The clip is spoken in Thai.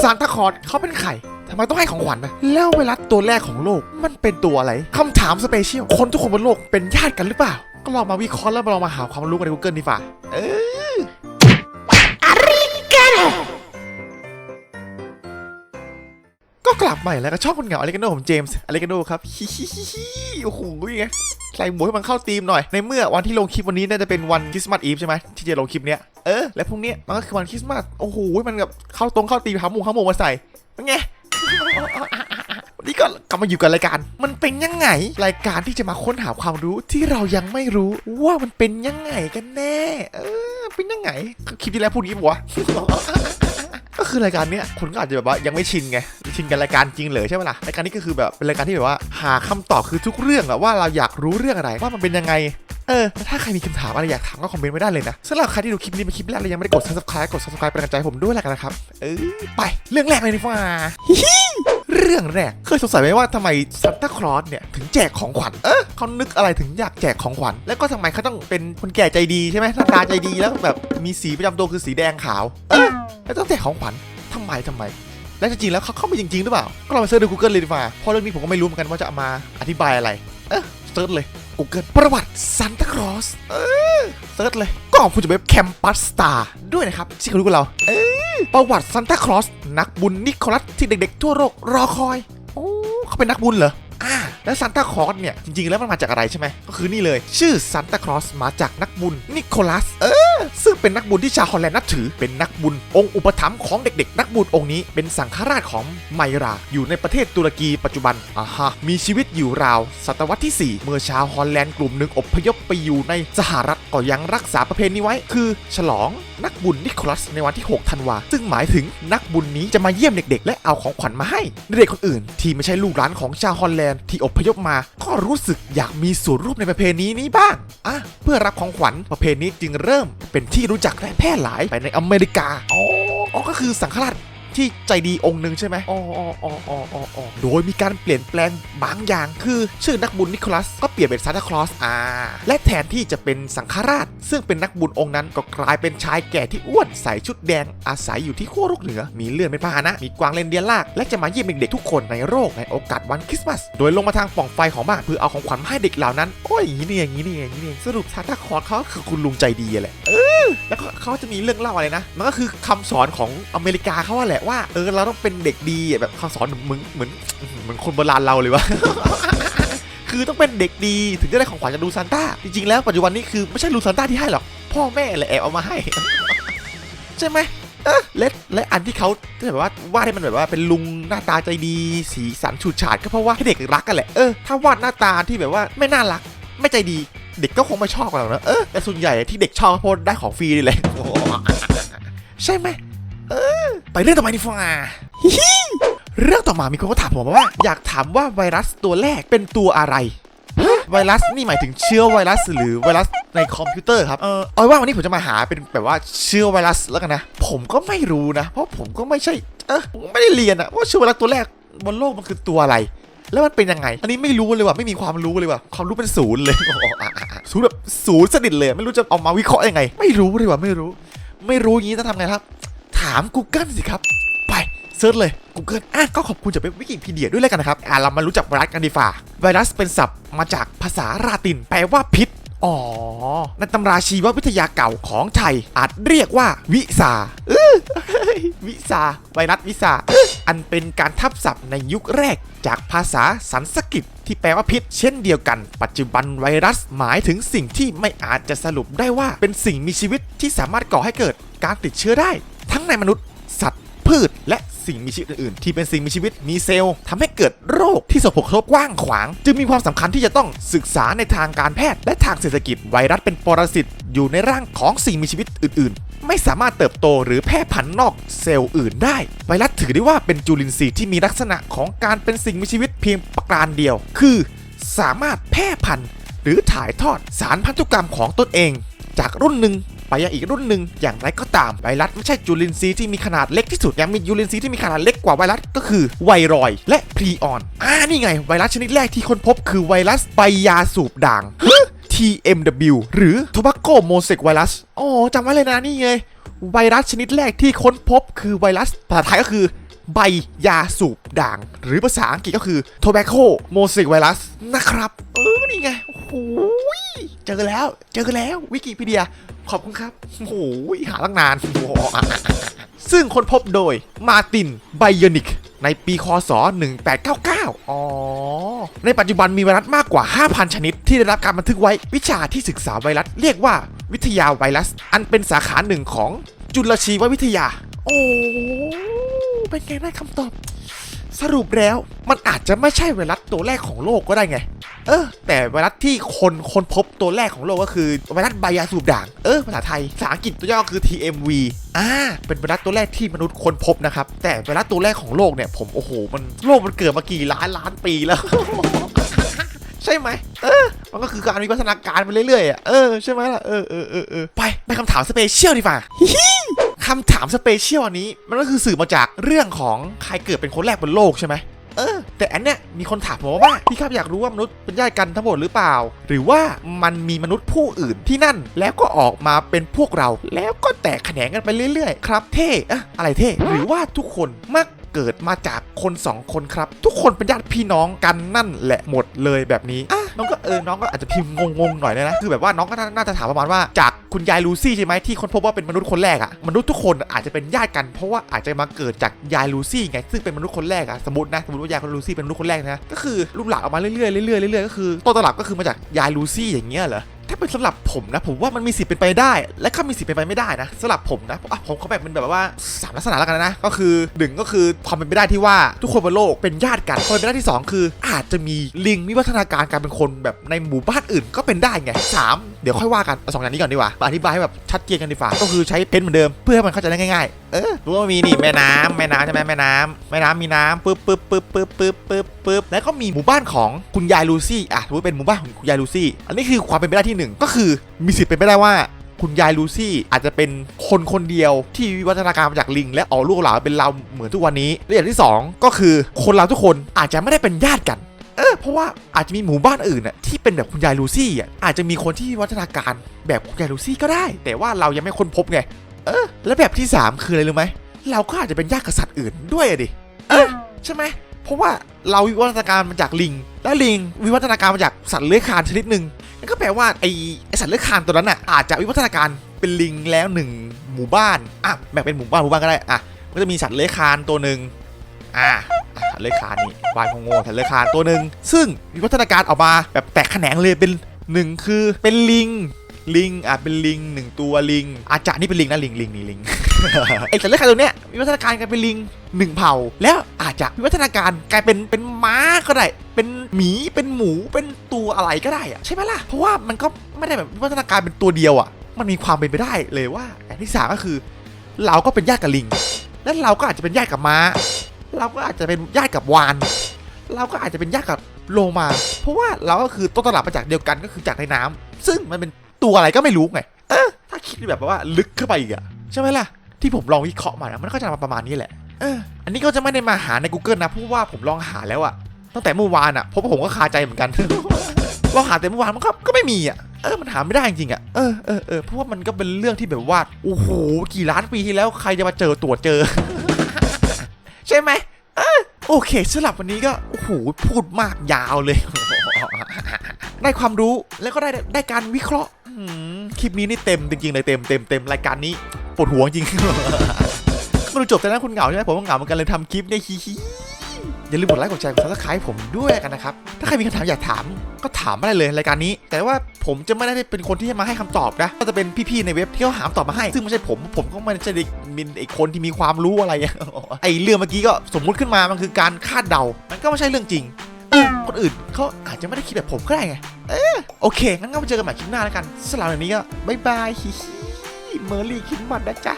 ซานตาคลอสเขาเป็นใครทำไมต้องให้ของขวัญนะแล้วไวรัสตัวแรกของโลกมันเป็นตัวอะไรคำถามสเปเชียลคนทุกคนบนโลกเป็นญาติกันหรือเปล่า ก็ลองมาวิเคราะห์แล้วลองมาหาความรู้กันใน Google ดีฝ่าเออ กลับมาแล้วก็ชอบคนเหงาอเลกาโนผมเจมส์อเลกาโนครับฮิฮิฮิฮิโอ้โหยังไงใส่หมวกให้มันเข้าธีมหน่อย ในเมื่อวันที่ลงคลิปวันนี้น่าจะเป็นวันคริสต์มาสอีฟใช่ไหมที่จะลงคลิปเนี้ยเออและพรุ่งนี้มันก็คือวันคริสต์มาสโอ้โหมันแบบเข้าตรงเข้าธีมหาหมูหาหมูมาใส่เป็นไงนนี้ก็กลับมาอยู่กับรายการ มันเป็นยังไง รายการที่จะมาค้นหาความรู้ที่เรายังไม่รู้ว่ามันเป็นยังไงกันแน่ เออเป็นยังไงคลิปที่แล้วพูดงี้ปะวะ คือรายการเนี้ยคนก็อาจจะแบบว่ายังไม่ชินไงชินกับรายการจริงเลยใช่ไหมล่ะรายการนี้ก็คือแบบเป็นรายการที่แบบว่าหาคำตอบคือทุกเรื่องอะว่าเราอยากรู้เรื่องอะไรว่ามันเป็นยังไงเออแล้วถ้าใครมีคำถามอะไรอยากถามก็คอมเมนต์ไว้ได้เลยนะสำหรับใครที่ดูคลิปนี้เป็นคลิปแรกแล้วยังไม่ได้กด subscribe กด subscribe เป็นกำลังใจให้ผมด้วยแล้วกันนะครับเออไปเรื่องแรกเลยดีกว่า รื่องแรก เคยสงสัยไหมว่าทำไมซันตาคลอสเนี่ยถึงแจกของขวัญ เออเขานึกอะไรถึงอยากแจกของขวัญ แล้วก็ทำไมเขาต้องเป็นคนแก่ใจดีใช่ไหมหน้าตาใจดีแล้วแบบมีสีประจำตัวคือสีแดงขาว เออแล้วต้องแจกของขวัญทำไมทำไมแล้วจริงๆแล้วเขาเข้ามาจริงๆหรือเปล่า ก็ลองไปเสิร์ชดู Google เลยดีกว่าเพราะเรื่องนี้ผมก็ไม่รู้เหมือนกันว่าจะมาอธิบายอะไร เออเสิร์ชเลย Google ประวัติซันตาคลอส เออเสิร์ชเลย ก็ของคุณจะเว็บแคมปัสสตาร์ด้วยนะครับที่เขารู้กับเรา เออ ประวัติซันตาคลอสนักบุญนิโคลัสที่เด็กๆทั่วโลกรอคอย โอ้เขาเป็นนักบุญเหรออ่า แล้วซันตาคลอสเนี่ย จริง ๆ แล้วมันมาจากอะไรใช่ไหมก็คือนี่เลย ชื่อซันตาคลอสมาจากนักบุญนิโคลัส เออ ซึ่งเป็นนักบุญที่ชาวฮอลแลนด์นับถือ เป็นนักบุญ องค์อุปถัมภ์ของเด็กๆ นักบุญองค์นี้ เป็นสังฆราชของไมรา อยู่ในประเทศตุรกีปัจจุบันอ่าฮะมีชีวิตอยู่ราว ศตวรรษที่ 4 เมื่อชาวฮอลแลนด์กลุ่มหนึ่งอพยพไปอยู่ในสหรัฐก็ยังรักษาประเพณีไว้ คือ ฉลองนักบุญนิโคลัสในวันที่ 6 ธันวา ซึ่งหมายถึงนักบุญนี้จะมาเยี่ยมเด็ก ๆ และเอาของขวัญมาให้เด็กคนอื่น ที่ไม่ใช่ลูกหลานของชาวฮอลแลนด์ที่อพยพมา ก็รู้สึกอยากมีส่วนร่วมในประเพณีนี้บ้างอะเพื่อรับของขวัญประเพณีจึงเริ่ม เป็นที่รู้จักและแพร่หลายไปในอเมริกาอ๋ออ๋อก็คือสังฆราช ที่ใจดีองค์หนึ่งใช่ไหมอ๋ออ๋ออ๋ออ๋ออ๋ออ๋อโดยมีการเปลี่ยนแปลงบางอย่าง คือชื่อนักบุญนิโคลัสก็เปลี่ยนเป็นซานตาคลอสอ่าและแทนที่จะเป็นสังฆราช ซึ่งเป็นนักบุญองค์นั้นก็กลายเป็นชายแก่ที่อ้วนใส่ชุดแดงอาศัยอยู่ที่ขั้วโลกเหนือ มีเลื่อนเป็นพาหนะ มีกวางเลนเดียนลาก และจะมาเยี่ยมเด็กๆทุกคนในโลกในโอกาสวันคริสต์มาส โดยลงมาทางปล่องไฟของบ้านเพื่อเอาของขวัญมาให้เด็กเหล่านั้น โอ้ยอย่างนี้นี่อย่างนี้นี่อย่างนี้นี่สรุปซานตาคลอสเขาคือคุณลุงใจดีแหละแล้วก็เขาจะมีเรื่องเล่าอะไรนะ มันก็คือคำสอนของอเมริกาเขาว่าแหละว่าเออเราต้องเป็นเด็กดีแบบคำสอนเหมือนเหมือนเหมือนคนโบราณเราเลยวะคือต้องเป็นเด็กดีถึงจะได้ของขวัญจากลูซานต้าจริงๆแล้วปัจจุบันนี้คือไม่ใช่ลูซานต้าที่ให้หรอกพ่อแม่แหละแอบเอามาให้ ใช่ไหมเออและและอันที่เขาที่แบบว่าว่าให้มันแบบว่าเป็นลุงหน้าตาใจดี สีสันฉูดฉาดก็เพราะว่าให้เด็กรักกันแหละเออถ้าวาดหน้าตาที่แบบว่าไม่น่ารัก ไม่ใจดี เด็กก็คงไม่ชอบกันหรอกนะเออแต่ส่วนใหญ่ที่เด็กชอบเพราะได้ของฟรีนี่แหละใช่ไหม เออ ไปเรื่องต่อมาดีกว่าฮิฮิเรื่องต่อมามีคนก็ถามผมมาว่า อยากถามว่าไวรัสตัวแรกเป็นตัวอะไรฮะไวรัสนี่หมายถึงเชื้อไวรัสหรือไวรัสในคอมพิวเตอร์ครับ เออเอาว่าวันนี้ผมจะมาหาเป็นแบบว่าเชื้อไวรัสแล้วกันนะ ผมก็ไม่รู้นะ เพราะผมก็ไม่ใช่ เออผมไม่ได้เรียนอะว่าเชื้อไวรัสตัวแรกบนโลกมันคือตัวอะไร แล้วมันเป็นยังไง อันนี้ไม่รู้เลยว่ะ ไม่มีความรู้เลยว่ะ ความรู้เป็นศูนย์เลยโอ้โหอะอะอะศูนย์แบบศูนย์สนิทเลย ไม่รู้จะเอามาวิเคราะห์ยังไง ไม่รู้เลยว่ะ ไม่รู้ ไม่รู้อย่างนี้จะทำไงครับ ถาม Google สิครับ ไปเซิร์ชเลย Google อะก็ขอบคุณจากเว็บวิกิพีเดียด้วยแล้วกันนะครับ อะเรามารู้จักไวรัสกันดีฝ่าไวรัสเป็นศัพท์มาจากภาษาลาติน แปลว่าพิษอ๋อ ในตำราชีววิทยาเก่าของไทย อาจเรียกว่าวิสาเออวิสาไวรัสวิสาอันเป็นการทับศัพท์ในยุคแรกจากภาษาสันสกฤตที่แปลว่าพิษ เช่นเดียวกัน ปัจจุบันไวรัสหมายถึงสิ่งที่ไม่อาจจะสรุปได้ว่าเป็นสิ่งมีชีวิตที่สามารถก่อให้เกิดการติดเชื้อได้ ทั้งในมนุษย์สัตว์พืชและสิ่งมีชีวิตอื่นๆ ที่เป็นสิ่งมีชีวิตมีเซลล์ทำให้เกิดโรคที่ส่งผลกระทบกว้างขวาง จึงมีความสำคัญที่จะต้องศึกษาในทางการแพทย์ และทางเศรษฐกิจไวรัสเป็นปรสิตอยู่ในร่างของสิ่งมีชีวิตอื่น ๆ ไม่สามารถเติบโตหรือแพร่พันธุ์นอกเซลล์อื่นได้ ไวรัสถือได้ว่าเป็นจุลินทรีย์ที่มีลักษณะของการเป็นสิ่งมีชีวิตเพียงประการเดียว คือ สามารถแพร่พันธุ์หรือถ่ายทอดสารพันธุกรรมของตนเอง จากรุ่นหนึ่ง ไปยังอีกรุ่นหนึ่งอย่างไรก็ตามไวรัสไม่ใช่จุลินทรีย์ที่มีขนาดเล็กที่สุดยังมีจุลินทรีย์ที่มีขนาดเล็กกว่าไวรัสก็คือไวรอยและพรีออนอ่านี่ไง ไวรัสชนิดแรกที่ค้นพบคือไวรัสใบยาสูบด่าง TMW หรือ Tobacco Mosaic Virus อ๋อจำไว้เลยนะนี่ไง ไวรัสชนิดแรกที่ค้นพบคือไวรัสภาษาไทยก็คือใบยาสูบด่าง หรือภาษาอังกฤษก็คือ tobacco mosaic virus นะครับ เออ นี่ไง โอ้โห เจอแล้ว เจอแล้ววิกิพีเดีย ขอบคุณครับโอ้โหหาตั้งนานโอ้โหซึ่งคนพบโดยมาตินไบยอนิก ในปีคศ 1899 อ๋อ ในปัจจุบันมีไวรัสมากกว่า 5,000 ชนิด ที่ได้รับการบันทึกไว้วิชาที่ศึกษาไวรัส เรียกว่าวิทยาไวรัส อันเป็นสาขาหนึ่งของจุลชีววิทยา โอ้เป็นไงได้คำตอบ สรุปแล้วมันอาจจะไม่ใช่ไวรัสตัวแรกของโลกก็ได้ไง เออ แต่ไวรัสที่คนคนพบตัวแรกของโลกก็คือไวรัสใบยาสูบด่าง เออภาษาไทยภาษาอังกฤษตัวย่อคือ TMV อ่าเป็นไวรัสตัวแรกที่มนุษย์ค้นพบนะครับ แต่ไวรัสตัวแรกของโลกเนี่ยผมโอ้โหมันโลกมันเกิดมากี่ล้านล้านปีแล้วใช่ไหมเออ มันก็คือการวิวัฒนาการไปเรื่อยๆอะ เออ ใช่ไหมล่ะ เออเออเออเออไป ไปคำถามสเปเชียลดีกว่า คำถามสเปเชียลอันนี้ มันก็คือสื่อมาจากเรื่องของใครเกิดเป็นคนแรกบนโลกใช่ไหมเออ แต่อันเนี้ยมีคนถามผมว่าพี่ครับอยากรู้ว่ามนุษย์เป็นญาติกันทั้งหมดหรือเปล่า หรือว่ามันมีมนุษย์ผู้อื่นที่นั่น แล้วก็ออกมาเป็นพวกเรา แล้วก็แตกแขนงกันไปเรื่อยๆ ครับเท่อะอะไรเท่ หรือว่าทุกคนมักเกิดมาจากคนสองคนครับ ทุกคนเป็นญาติพี่น้องกันนั่นแหละหมดเลยแบบนี้อะน้องก็เออน้องก็อาจจะพิมพ์งงๆหน่อยนะคือแบบว่าน้องก็น่าน่าจะถามประมาณว่าจาก คุณยายลูซี่ใช่ไหมที่คนพบว่าเป็นมนุษย์คนแรกอะมนุษย์ทุกคนอาจจะเป็นญาติกันเพราะว่าอาจจะมาเกิดจากยายลูซี่ไงซึ่งเป็นมนุษย์คนแรกอะสมมตินะสมมติว่ายายลูซี่เป็นมนุษย์คนแรกนะก็คือลูกหลานออกมาเรื่อยๆเรื่อยๆเรื่อยๆก็คือต้นตลับก็คือมาจากยายลูซี่อย่างเงี้ยเหรอ ถ้าเป็นสำหรับผมนะ ผมว่ามันมีสิทธิ์เป็นไปได้ และก็มีสิทธิ์เป็นไปไม่ได้นะสำหรับผมนะอะผมเขาแบ่งเป็นแบบว่าสามลักษณะแล้วกันนะ ก็คือหนึ่งก็คือความเป็นไปได้ที่ว่าทุกคนบนโลกเป็นญาติกันความเป็นไปได้ที่สองคือ อาจจะมีลิงวิวัฒนาการการเป็นคนแบบในหมู่บ้านอื่นก็เป็นได้ไงสามเดี๋ยวค่อยว่ากันเอาสองอย่างนี้ก่อนดีกว่ามาอธิบายให้แบบชัดเจนกันดีกว่าก็คือใช้เพนเหมือนเดิมเพื่อให้มันเข้าใจได้ง่ายๆ เออรู้ว่ามีนี่แม่น้ำแม่น้ำใช่ไหมแม่น้ำแม่น้ำมีน้ำปึ๊บปึ๊บปึ๊บปึ๊บปึ๊บปึ๊บปึ๊บแล้วก็มีหมู่บ้านของคุณยายลูซี่อะถือว่าเป็นหมู่บ้านของคุณยายลูซี่ อันนี้คือความเป็นไปได้ที่หนึ่งก็คือมีสิทธิ์เป็นไปได้ว่าคุณยายลูซี่อาจจะเป็นคนคนเดียวที่วิวัฒนาการมาจากลิง และออกลูกหลานเป็นเราเหมือนทุกวันนี้และอย่างที่สองก็คือคนเราทุกคนอาจจะไม่ได้เป็นญาติกันเออเพราะว่าอาจจะมีหมู่บ้านอื่นน่ะที่เป็นแบบคุณยายลูซี่อะอาจจะมีคนที่วิวัฒนาการแบบคุณยายลูซี่ก็ได้ แต่ว่าเรายังไม่ค้นพบไง เออ แล้วแบบที่ 3 คืออะไรรู้ไหม เราก็อาจจะเป็นญาติกับสัตว์อื่นด้วยอะดิ เออ ใช่ไหม เพราะว่าเราวิวัฒนาการมาจากลิง และลิงวิวัฒนาการมาจากสัตว์เลื้อยคลานชนิดหนึ่งนั่นก็แปลว่าไอไอสัตว์เลื้อยคลานตัวนั้นน่ะอาจจะวิวัฒนาการเป็นลิงแล้วหนึ่งหมู่บ้าน อะแบ่งเป็นหมู่บ้านหมู่บ้านก็ได้ อะก็จะมีสัตว์เลื้อยคลานตัวหนึ่งอะอะสัตว์เลื้อยคลานนี่บ้านโง่ๆสัตว์เลื้อยคลานตัวหนึ่งซึ่งวิวัฒนาการออกมาแบบแตกแขนงเลยเป็นหนึ่งคือเป็นลิง ลิงอะเป็นลิงหนึ่งตัวลิง อาจจะนี่เป็นลิงนะลิงลิงนี่ลิงไอ้สัตว์เลื้อยคลานตัวเนี้ยวิวัฒนาการกลายเป็นลิงหนึ่งเผ่า แล้วอาจจะวิวัฒนาการกลายเป็นเป็นม้าก็ได้ เป็นหมีเป็นหมูเป็นตัวอะไรก็ได้อะใช่ไหมล่ะเพราะว่ามันก็ไม่ได้แบบวัฒนาการเป็นตัวเดียวอะ มันมีความเป็นไปได้เลยว่าอย่างที่สามก็คือ เราก็เป็นญาติกับลิง และเราก็อาจจะเป็นญาติกับม้า เราก็อาจจะเป็นญาติกับวานเราก็อาจจะเป็นญาติกับโลมา เพราะว่าเราก็คือต้นตำรับมาจากเดียวกันก็คือจากในน้ำซึ่งมันเป็น ตัวอะไรก็ไม่รู้ไงเออถ้าคิดแบบว่าลึกเข้าไปอีกอะใช่ไหมล่ะ ที่ผมลองวิเคราะห์มานะมันก็จะมาประมาณนี้แหละเอออันนี้ก็จะไม่ได้มาหาใน Google นะเพราะว่าผมลองหาแล้วอะตั้งแต่เมื่อวานอะเพราะว่าผมก็คาใจเหมือนกันลองหาแต่เมื่อวานมันก็ก็ไม่มีอะเออมันหาไม่ได้จริงๆอะเออเออเออเพราะว่ามันก็เป็นเรื่องที่แบบว่าโอ้โหกี่ล้านปีที่แล้วใครจะมาเจอตรวจเจอ ใช่ไหมเออโอเคสำหรับวันนี้ก็โอ้โหพูดมากยาวเลย ได้ความรู้แล้วก็ได้ได้การวิเคราะห์อืม คลิปนี้นี่เต็มจริงๆเลยเต็มเต็มเต็มรายการนี้ปวดหัวจริงมาดูจบแต่นั้นคุณเหงาใช่ไหมผมก็เหงาเหมือนกันเลยทำคลิปเนี่ยฮิฮิอย่าลืมกดไลค์กดแชร์กดซับสไครต์ผมด้วยกันนะครับ ถ้าใครมีคำถามอยากถามก็ถามมาได้เลยรายการนี้ แต่ว่าผมจะไม่ได้เป็นคนที่จะมาให้คำตอบนะ ก็จะเป็นพี่ๆในเว็บที่เขาหาคำตอบมาให้ ซึ่งไม่ใช่ผม ผมก็ไม่ใช่เด็กมินไอคนที่มีความรู้อะไรไอเรื่องเมื่อกี้ก็สมมุติขึ้นมา มันคือการคาดเดา มันก็ไม่ใช่เรื่องจริง คนอื่นเขาอาจจะไม่ได้คิดแบบผมก็ได้ไง เออโอเค งั้นก็มาเจอกันใหม่คลิปหน้าแล้วกันสำหรับวันนี้ก็บายบายฮิฮิเมอร์รี่คิดมันนะจ๊ะ